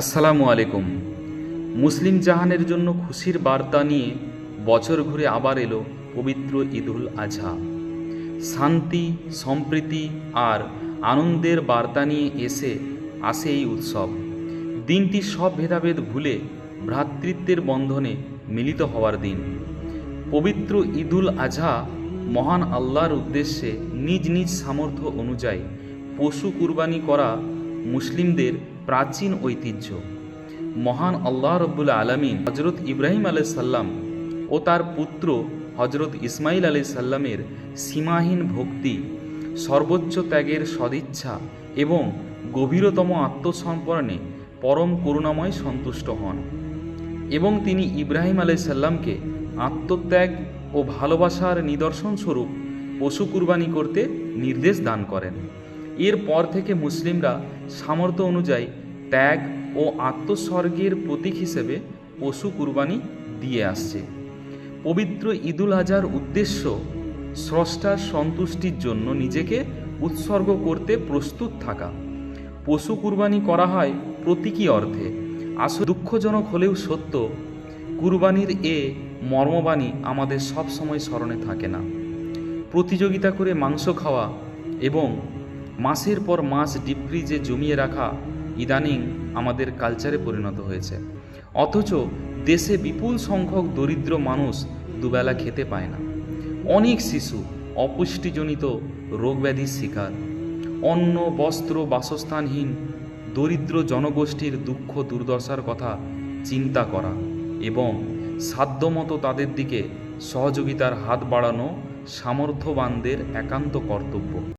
আসসালামু আলাইকুম। মুসলিম জাহানের জন্য খুশির বার্তা নিয়ে বছর ঘুরে আবার এলো পবিত্র ঈদুল আজহা। শান্তি, সম্প্রীতি আর আনন্দের বার্তা নিয়ে এসে আসে এই উৎসব। দিনটি সব ভেদাভেদ ভুলে ভ্রাতৃত্বের বন্ধনে মিলিত হওয়ার দিন। পবিত্র ঈদুল আজহা মহান আল্লাহর উদ্দেশ্যে নিজ নিজ সামর্থ্য অনুযায়ী পশু কুরবানি করা মুসলিমদের প্রাচীন ঐতিহ্য। মহান আল্লাহ রব্বুল আলমিন হজরত ইব্রাহিম আলাই সাল্লাম ও তার পুত্র হজরত ইসমাইল আলাই সাল্লামের সীমাহীন ভক্তি, সর্বোচ্চ ত্যাগের সদিচ্ছা এবং গভীরতম আত্মসমর্পণে পরম করুণাময় সন্তুষ্ট হন এবং তিনি ইব্রাহিম আলাই সাল্লামকে আত্মত্যাগ ও ভালোবাসার নিদর্শনস্বরূপ পশু কুরবানি করতে নির্দেশ দান করেন। এরপর থেকে মুসলিমরা সামর্থ্য অনুযায়ী ত্যাগ ও আত্মস্বর্গের প্রতীক হিসেবে পশু কুরবানি দিয়ে আসছে। পবিত্র ঈদুল আজহার উদ্দেশ্য স্রষ্টার সন্তুষ্টির জন্য নিজেকে উৎসর্গ করতে প্রস্তুত থাকা। পশু কুরবানি করা হয় প্রতীকী অর্থে। আসলে দুঃখজনক হলেও সত্য, কুরবানির এ মর্মবাণী আমাদের সব সময় স্মরণে থাকে না। প্রতিযোগিতা করে মাংস খাওয়া এবং মাসের পর মাস ডিপ ফ্রিজে জমিয়ে রাখা ইদানিং আমাদের কালচারে পরিণত হয়েছে। অথচ দেশে বিপুল সংখ্যক দরিদ্র মানুষ দুবেলা খেতে পায় না। অনেক শিশু অপুষ্টিজনিত রোগব্যাধির শিকার। অন্ন, বস্ত্র, বাসস্থানহীন দরিদ্র জনগোষ্ঠীর দুঃখ দুর্দশার কথা চিন্তা করা এবং সাধ্যমতো তাদের দিকে সহযোগিতার হাত বাড়ানো সামর্থ্যবানদের একান্ত কর্তব্য।